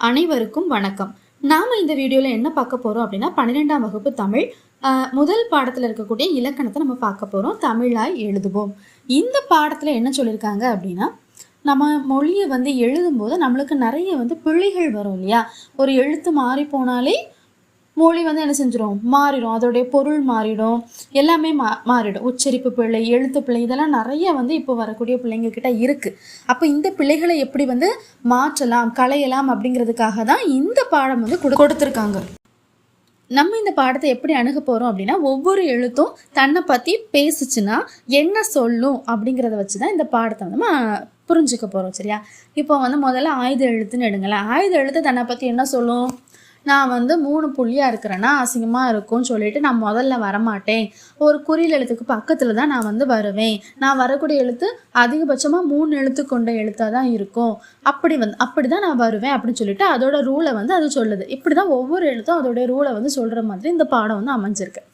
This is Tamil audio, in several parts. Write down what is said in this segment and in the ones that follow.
அனைவருக்கும் வணக்கம். நாம இந்த வீடியோல என்ன பார்க்க போறோம் அப்படின்னா பன்னிரெண்டாம் வகுப்பு தமிழ் முதல் பாடத்துல இருக்கக்கூடிய இலக்கணத்தை நம்ம பார்க்க போறோம். தமிழாய் எழுதுவோம். இந்த பாடத்துல என்ன சொல்லியிருக்காங்க அப்படின்னா நம்ம மொழியை வந்து எழுதும்போது நம்மளுக்கு நிறைய வந்து பிழைகள் வரும் இல்லையா? ஒரு எழுத்து மாறி போனாலே மொழி வந்து என்ன செஞ்சிடும் மாறிடும் அதோடைய பொருள் மாறிடும். எல்லாமே மா மாறிடும். உச்சரிப்பு பிள்ளை எழுத்து பிள்ளை இதெல்லாம் நிறைய வந்து இப்போ வரக்கூடிய பிள்ளைங்க இருக்குது அப்போ இந்த பிள்ளைகளை எப்படி வந்து மாற்றலாம் களையலாம் அப்படிங்கிறதுக்காக தான் இந்த பாடம் வந்து கொடு கொடுத்துருக்காங்க. நம்ம இந்த பாடத்தை எப்படி அணுக போகிறோம் அப்படின்னா ஒவ்வொரு எழுத்தும் தன்னை பற்றி பேசுச்சுன்னா என்ன சொல்லும் அப்படிங்கிறத வச்சு தான் இந்த பாடத்தை வந்து நம்ம புரிஞ்சுக்க போகிறோம் சரியா? இப்போ வந்து முதல்ல ஆயுத எழுத்துன்னு எடுங்களேன். ஆயுத எழுத்து தன்னை பற்றி என்ன சொல்லும்? நான் வந்து மூணு புள்ளியாக இருக்கிறேன்னா அசிங்கமாக இருக்கும்னு சொல்லிட்டு நான் முதல்ல வரமாட்டேன். ஒரு குறியில் எழுத்துக்கு பக்கத்தில் தான் நான் வந்து வருவேன். நான் வரக்கூடிய எழுத்து அதிகபட்சமாக மூணு எழுத்து கொண்ட எழுத்தாக தான் இருக்கும். அப்படி வந்து அப்படி தான் நான் வருவேன் அப்படின்னு சொல்லிட்டு அதோட ரூலை வந்து அது சொல்லுது. இப்படி தான் ஒவ்வொரு எழுத்தும் அதோடைய ரூலை வந்து சொல்கிற மாதிரி இந்த பாடம் வந்து அமைஞ்சிருக்கு.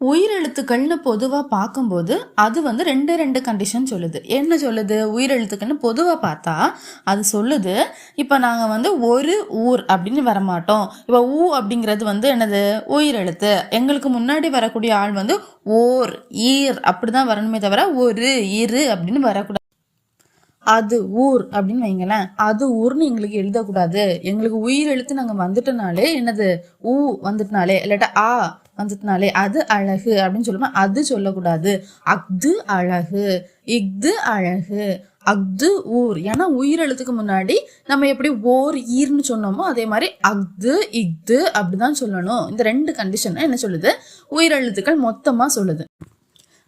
உயிரெழுத்துக்கள்னு பொதுவாக பார்க்கும்போது அது வந்து ரெண்டு ரெண்டு கண்டிஷன் சொல்லுது. என்ன சொல்லுது? உயிரெழுத்துக்கள்னு பொதுவாக பார்த்தா அது சொல்லுது இப்போ நாங்கள் வந்து ஒரு ஊர் அப்படின்னு வரமாட்டோம். இப்போ ஊ அப்படிங்கிறது வந்து என்னது? உயிரெழுத்து. எங்களுக்கு முன்னாடி வரக்கூடிய ஆள் வந்து ஓர் ஈர் அப்படி தான் வரணுமே தவிர ஒரு இரு அப்படின்னு வரக்கூடாது. அது ஊர் அப்படின்னு வைங்களேன். அது ஊர்னு எங்களுக்கு எழுதக்கூடாது. எங்களுக்கு உயிர் எழுத்து நாங்கள் வந்துட்டனாலே என்னது? ஊ வந்துட்டனாலே இல்லாட்டா ஆ வந்ததுனாலே அது அழகு அப்படின்னு சொல்லுவோம் அது சொல்லக்கூடாது. அஃது அழகு இஃது அழகு அஃது ஊர். ஏன்னா உயிரெழுத்துக்கு முன்னாடி நம்ம எப்படி ஓர் ஈர்னு சொன்னோமோ அதே மாதிரி அஃது இஃது அப்படிதான் சொல்லணும். இந்த ரெண்டு கண்டிஷன் என்ன சொல்லுது? உயிரெழுத்துக்கள் மொத்தமாக சொல்லுது.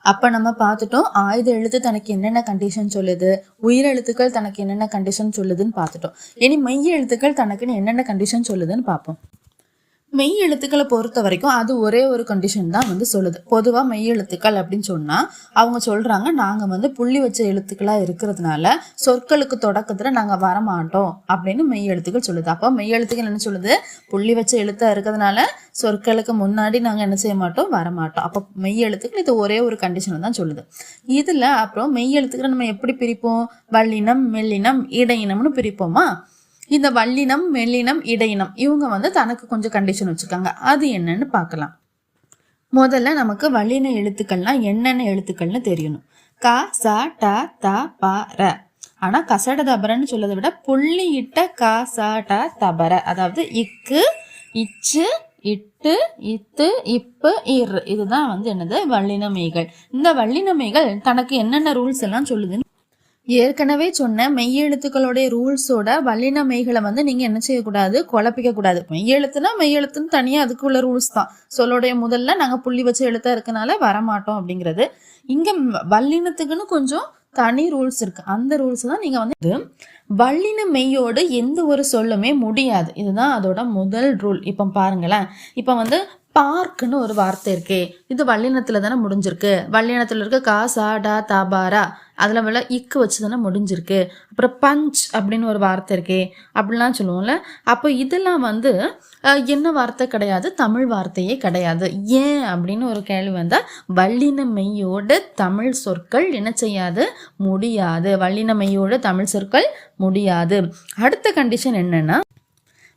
அப்போ நம்ம பார்த்துட்டோம் ஆயுத எழுத்து தனக்கு என்னென்ன கண்டிஷன் சொல்லுது? உயிரெழுத்துக்கள் தனக்கு என்னென்ன கண்டிஷன் சொல்லுதுன்னு பார்த்துட்டோம். இனி மெய் எழுத்துக்கள் தனக்குன்னு என்னென்ன கண்டிஷன் சொல்லுதுன்னு பார்ப்போம். மெய் எழுத்துக்களை பொறுத்த வரைக்கும் அது ஒரே ஒரு கண்டிஷன் தான் வந்து சொல்லுது. பொதுவாக மெய் எழுத்துக்கள் அப்படின்னு சொன்னால் அவங்க சொல்கிறாங்க நாங்கள் வந்து புள்ளி வச்ச எழுத்துக்களாக இருக்கிறதுனால சொற்களுக்கு தொடக்கத்தில் நாங்கள் வரமாட்டோம் அப்படின்னு மெய் எழுத்துக்கள் சொல்லுது. அப்போ மெய் எழுத்துக்கள் என்ன சொல்லுது? புள்ளி வச்ச எழுத்தாக இருக்கிறதுனால சொற்களுக்கு முன்னாடி நாங்கள் என்ன செய்ய மாட்டோம்? வரமாட்டோம். அப்போ மெய் எழுத்துக்கள் இது ஒரே ஒரு கண்டிஷன் தான் சொல்லுது. இதில் அப்புறம் மெய் எழுத்துக்களை நம்ம எப்படி பிரிப்போம்? வல்லினம் மெல்லினம் இடையினம்னு பிரிப்போமா? இந்த வல்லினம் மெல்லினம் இடையினம் இவங்க வந்து தனக்கு கொஞ்சம் கண்டிஷன் வச்சுருக்காங்க. அது என்னன்னு பார்க்கலாம். முதல்ல நமக்கு வல்லின எழுத்துக்கள்லாம் என்னென்ன எழுத்துக்கள்னு தெரியணும். க ச ட த ப ர. ஆனால் கசட தபரன்னு சொல்லதை விட புள்ளி இட்ட க ச ட தபர. அதாவது இக்கு இச்சு இட்டு இத்து இப்பு இர். இதுதான் வந்து என்னது? வல்லினமைகள் இந்த வல்லினமைகள் தனக்கு என்னென்ன ரூல்ஸ் எல்லாம் சொல்லுதுன்னு ஏற்கனவே சொன்ன மெய்யெழுத்துக்களுடைய ரூல்ஸோட வல்லின மெய்களை வந்து நீங்கள் என்ன செய்யக்கூடாது? குழப்பிக்க கூடாது மெய்யெழுத்துனா மெய்யெழுத்துன்னு தனியாக அதுக்குள்ள ரூல்ஸ் தான். சொல்லோடைய முதல்ல நாங்கள் புள்ளி வச்ச எழுத்தா இருக்கனால வரமாட்டோம் அப்படிங்கிறது. இங்கே வல்லினத்துக்குன்னு கொஞ்சம் தனி ரூல்ஸ் இருக்கு. அந்த ரூல்ஸ் தான் நீங்கள் வந்து வள்ளின வல்லின மெய்யோடு எந்த ஒரு சொல்லுமே முடியாது. இதுதான் அதோட முதல் ரூல் இப்போ பாருங்களேன். இப்போ வந்து பார்க்குன்னு ஒரு வார்த்தை இருக்கே. இது வல்லினத்தில் தானே முடிஞ்சிருக்கு. வல்லினத்தில் இருக்க கா சா டா தாபாரா அதில் வில இக்கு வச்சு தானே முடிஞ்சிருக்கு. அப்புறம் பஞ்ச் அப்படின்னு ஒரு வார்த்தை இருக்கே அப்படிலாம் சொல்லுவோம்ல. அப்போ இதெல்லாம் வந்து என்ன வார்த்தை கிடையாது? தமிழ் வார்த்தையே கிடையாது. ஏன் அப்படின்னு ஒரு கேள்வி வந்தால் வல்லின மெய்யோட தமிழ் சொற்கள் என்ன செய்யாது? முடியாது. வல்லின மெய்யோட தமிழ் சொற்கள் முடியாது. அடுத்த கண்டிஷன் என்னன்னா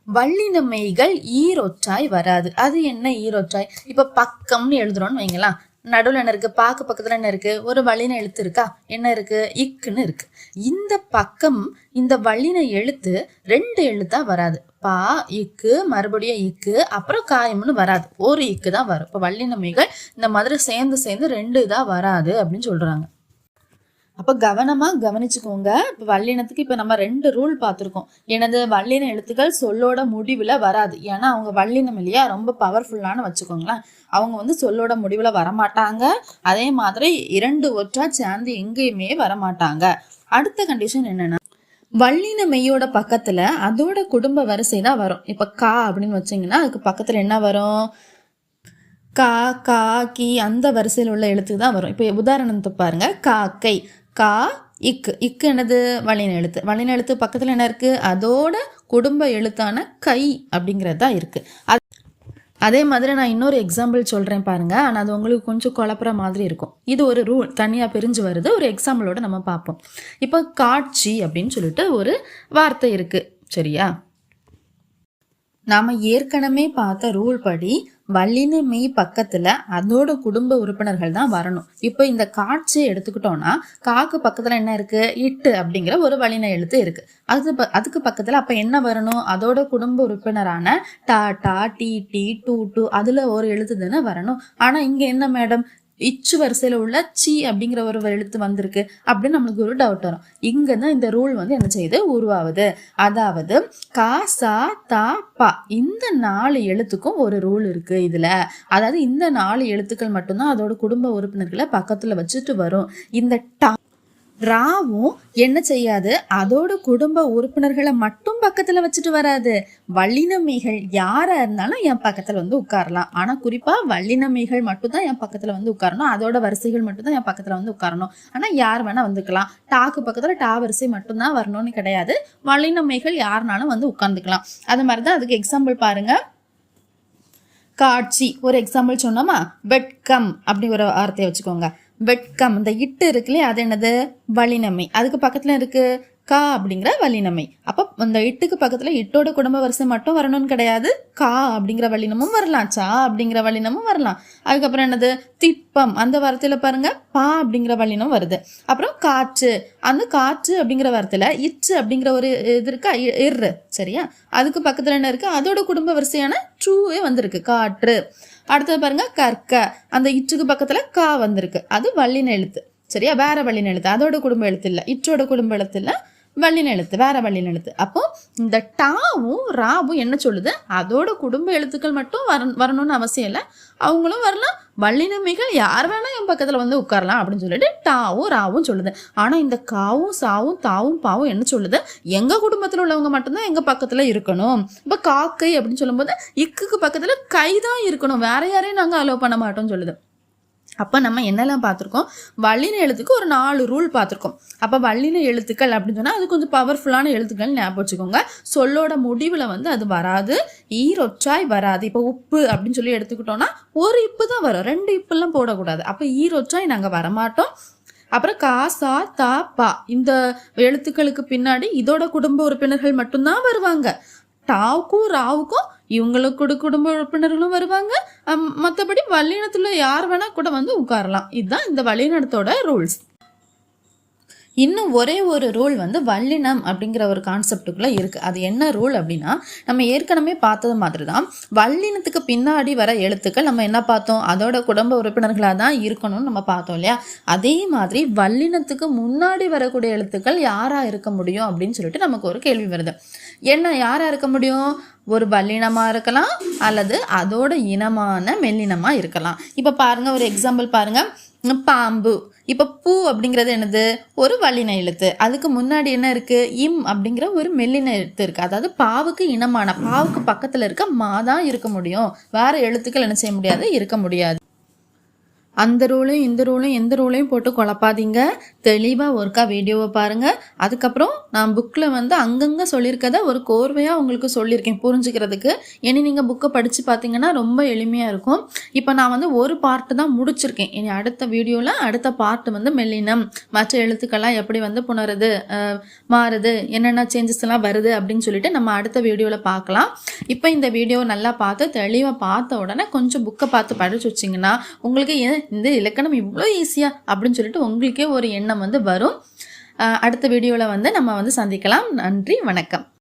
வள்ளின மெய்கள் ஈரொற்றாய் வராது. அது என்ன ஈரொற்றாய்? இப்போ பக்கம்னு எழுதுறோம்னு வைங்களேன். நடுவில் என்ன இருக்கு? பாக்கு பக்கத்தில் என்ன இருக்கு? ஒரு வழின எழுத்து இருக்கா என்ன இருக்கு? இக்குன்னு இருக்கு. இந்த பக்கம் இந்த வழின எழுத்து ரெண்டு எழுத்தா வராது. பா இக்கு மறுபடியும் இக்கு அப்புறம் காயம்னு வராது. ஒரு இக்கு தான் வரும். இப்போ வல்லின மெய்கள் இந்த மாதிரி சேர்ந்து சேர்ந்து ரெண்டு இதாக வராது அப்படின்னு சொல்றாங்க. அப்போ கவனமாக கவனிச்சுக்கோங்க. இப்போ வல்லினத்துக்கு இப்போ நம்ம ரெண்டு ரூல் பார்த்துருக்கோம். எனது வல்லின எழுத்துக்கள் சொல்லோட முடிவில் வராது. ஏன்னா அவங்க வல்லினம் இல்லையா? ரொம்ப பவர்ஃபுல்லானு வச்சுக்கோங்களேன். அவங்க வந்து சொல்லோட முடிவில் வரமாட்டாங்க. அதே மாதிரி இரண்டு ஒற்றா சேர்ந்து எங்கேயுமே வரமாட்டாங்க. அடுத்த கண்டிஷன் என்னென்னா வள்ளின மெய்யோட பக்கத்தில் அதோட குடும்ப வரிசை தான் வரும். இப்போ கா அப்படின்னு வச்சிங்கன்னா அதுக்கு பக்கத்தில் என்ன வரும்? கா கா கி அந்த வரிசையில் உள்ள எழுத்து தான் வரும். இப்போ உதாரணத்தை பாருங்கள் காக்கை கா இக்கு இக்கு என்னது? வலின எழுத்து வலின எழுத்து பக்கத்தில் என்ன இருக்கு? அதோட குடும்ப எழுத்தான கை அப்படிங்கிறது தான் இருக்கு. அது அதே மாதிரி நான் இன்னொரு எக்ஸாம்பிள் சொல்கிறேன் பாருங்கள் ஆனால் அது உங்களுக்கு கொஞ்சம் குழப்புற மாதிரி இருக்கும். இது ஒரு ரூல் தனியாக பிரிஞ்சு வருது. ஒரு எக்ஸாம்பிளோட நம்ம பார்ப்போம். இப்போ காட்சி அப்படின்னு சொல்லிட்டு ஒரு வார்த்தை இருக்குது சரியா? நாம ஏற்கனவே பார்த்த ரூல் படி வல்லின மெய் பக்கத்துல அதோட குடும்ப உறுப்பினர்கள் தான் வரணும். இப்போ இந்த காட்சி எடுத்துக்கிட்டோம்னா காக்கு பக்கத்துல என்ன இருக்கு? இட்டு அப்படிங்கிற ஒரு வல்லின எழுத்து இருக்கு. அது ப- அதுக்கு பக்கத்துல அப்ப என்ன வரணும்? அதோட குடும்ப உறுப்பினரான டா டா டி டி டூ டூ அதுல ஒரு எழுத்து தானே வரணும். ஆனா இங்க என்ன மேடம் இச்சு வரிசையில் உள்ள சி அப்படிங்கிற ஒரு எழுத்து வந்திருக்கு அப்படின்னு நம்மளுக்கு ஒரு டவுட் வரும். இங்கே தான் இந்த ரூல் வந்து என்ன செய்யுது? உருவாகுது. அதாவது கா சா தா பா. இந்த நாலு எழுத்துக்கும் ஒரு ரூல் இருக்குது இதில். அதாவது இந்த நாலு எழுத்துக்கள் மட்டும்தான் அதோட குடும்ப உறுப்பினர்களை பக்கத்தில் வச்சுட்டு வரும். இந்த டா ராவும் என்ன செய்யாது? அதோட குடும்ப உறுப்பினர்களை மட்டும் பக்கத்துல வச்சுட்டு வராது. வள்ளினமைகள் யாரா இருந்தாலும் என் பக்கத்துல வந்து உட்காரலாம். ஆனா குறிப்பா வல்லினமைகள் மட்டும்தான் என் பக்கத்துல வந்து உட்காரணும். அதோட வரிசைகள் மட்டும்தான் என் பக்கத்துல வந்து உட்காரணும். ஆனா யார் வேணா வந்துக்கலாம். டாக்கு பக்கத்துல டா வரிசை மட்டும்தான் வரணும்னு கிடையாது. வள்ளினமைகள் யாருனாலும் வந்து உட்கார்ந்துக்கலாம். அது மாதிரிதான் அதுக்கு எக்ஸாம்பிள் பாருங்க. காட்சி. ஒரு எக்ஸாம்பிள் சொன்னோமா? வெட்கம் அப்படி ஒரு வார்த்தையை வச்சுக்கோங்க. வெட்கம் இந்த இட்டு இருக்குல்லையே அது என்னது? வலினமை அதுக்கு பக்கத்துல இருக்கு கா அப்படிங்கிற வல்லினமை அப்போ அந்த இட்டுக்கு பக்கத்தில் இட்டோட குடும்ப வரிசை மட்டும் வரணும்னு கிடையாது. கா அப்படிங்கிற வல்லினமும் வரலாம். சா அப்படிங்கிற வல்லினமும் வரலாம். அதுக்கப்புறம் என்னது? திப்பம். அந்த வார்த்தையில பாருங்க. பா அப்படிங்கிற வல்லினம் வருது. அப்புறம் காற்று. அந்த காற்று அப்படிங்கிற வார்த்தையில இச்சு அப்படிங்கிற ஒரு இது இருக்கா? இ- சரியா? அதுக்கு பக்கத்தில் என்ன இருக்கு? அதோட குடும்ப வரிசையான ட்ரூவே வந்திருக்கு. காற்று. அடுத்தது பாருங்க. கற்க. அந்த இச்சுக்கு பக்கத்தில் கா வந்திருக்கு. அது வல்லின எழுத்து. சரியா? வேற வல்லின எழுத்து. அதோட குடும்ப எழுத்து இல்லை. இச்சோட குடும்ப எழுத்து இல்லை. வல்லின எழுத்து வேற வல்லின எழுத்து அப்போ இந்த டாவும் ராவும் என்ன சொல்லுது? அதோட குடும்ப எழுத்துக்கள் மட்டும் வர வரணும்னு அவசியம் இல்லை. அவங்களும் வரலாம். வள்ளிநமைகள் யார் வேணா என் பக்கத்துல வந்து உட்காரலாம் அப்படின்னு சொல்லிட்டு டாவும் ராவும் சொல்லுது. ஆனா இந்த காவும் சாவும் தாவும் பாவும் என்ன சொல்லுது? எங்க குடும்பத்துல உள்ளவங்க மட்டும்தான் எங்க பக்கத்துல இருக்கணும். இப்ப காக்கை அப்படின்னு சொல்லும்போது இக்குக்கு பக்கத்துல கை தான் இருக்கணும். வேற யாரையும் நாங்க அலோவ் பண்ண மாட்டோம்னு சொல்லுது. அப்போ நம்ம என்னெல்லாம் பார்த்துருக்கோம்? வல்லின எழுத்துக்கு ஒரு நாலு ரூல் பார்த்துருக்கோம். அப்போ வல்லின எழுத்துக்கள் அப்படின்னு சொன்னால் அது கொஞ்சம் பவர்ஃபுல்லான எழுத்துக்கள் ஞாபகம் வச்சுக்கோங்க. சொல்லோட முடிவில் வந்து அது வராது. ஈரொச்சாய் வராது. இப்போ உப்பு அப்படின்னு சொல்லி எடுத்துக்கிட்டோம்னா ஒரு இப்பு தான் வரும். ரெண்டு இப்புலாம் போடக்கூடாது. அப்போ ஈரொச்சாய் நாங்கள் வரமாட்டோம். அப்புறம் கா சா தா பா. இந்த எழுத்துக்களுக்கு பின்னாடி இதோட குடும்ப உறுப்பினர்கள் மட்டும்தான் வருவாங்க. டாவுக்கும் ராவுக்கும் இவங்களுக்கு கூட குடும்ப உறுப்பினர்களும் வருவாங்க. மற்றபடி வல்லினத்தில் யார் வேணா கூட வந்து உட்காரலாம். இதுதான் இந்த வல்லினத்தோட ரூல்ஸ் இன்னும் ஒரே ஒரு ரூல் வந்து வல்லினம் அப்படிங்கிற ஒரு கான்செப்டுக்குள்ளே இருக்குது அது என்ன ரூல் அப்படின்னா நம்ம ஏற்கனவே பார்த்தது மாதிரி தான் வல்லினத்துக்கு பின்னாடி வர எழுத்துக்கள் நம்ம என்ன பார்த்தோம்? அதோட குடும்ப உறுப்பினர்களாக தான் இருக்கணும்னு நம்ம பார்த்தோம் இல்லையா? அதே மாதிரி வல்லினத்துக்கு முன்னாடி வரக்கூடிய எழுத்துக்கள் யாராக இருக்க முடியும் அப்படின்னு சொல்லிட்டு நமக்கு ஒரு கேள்வி வருது. என்ன யாராக இருக்க முடியும்? ஒரு வல்லினமா இருக்கலாம் அல்லது அதோட இனமான மெல்லினமாக இருக்கலாம். இப்போ பாருங்கள் ஒரு எக்ஸாம்பிள் பாருங்கள் பாம்பு. இப்போ பூ அப்படிங்கிறது என்னது? ஒரு வல்லின எழுத்து. அதுக்கு முன்னாடி என்ன இருக்குது இம் அப்படிங்கிற ஒரு மெல்லின எழுத்து இருக்குது அதாவது பாவுக்கு இனமான பாவுக்கு பக்கத்தில் இருக்க மா தான் இருக்க முடியும். வேறு எழுத்துக்கள் என்ன செய்ய முடியாது? இருக்க முடியாது. அந்த ரூலையும் இந்த ரூலையும் எந்த ரூலையும் போட்டு குழப்பாதீங்க. தெளிவாக ஒருக்கா வீடியோவை பாருங்கள் அதுக்கப்புறம் நான் புக்கில் வந்து அங்கங்கே சொல்லியிருக்கத ஒரு கோர்வையாக உங்களுக்கு சொல்லியிருக்கேன் புரிஞ்சுக்கிறதுக்கு. இனி நீங்கள் புக்கை படித்து பார்த்தீங்கன்னா ரொம்ப எளிமையாக இருக்கும். இப்போ நான் வந்து ஒரு பார்ட்டு தான் முடிச்சிருக்கேன். இனி அடுத்த வீடியோவில் அடுத்த பார்ட் வந்து மெல்லினம். மற்ற எழுத்துக்கள்லாம் எப்படி வந்து புணருது மாறுது என்னென்ன சேஞ்சஸ்லாம் வருது அப்படின்னு சொல்லிட்டு நம்ம அடுத்த வீடியோவில் பார்க்கலாம் இப்போ இந்த வீடியோ நல்லா பார்த்து தெளிவாக பார்த்த உடனே கொஞ்சம் புக்கை பார்த்து படிச்சு வச்சிங்கன்னா உங்களுக்கு ஏன் இந்த இலக்கணம் இவ்வளோ ஈஸியாக அப்படின்னு சொல்லிட்டு உங்களுக்கே ஒரு எண்ணம் வந்து வரும். அடுத்த வீடியோவில் வந்து நம்ம வந்து சந்திக்கலாம். நன்றி வணக்கம்.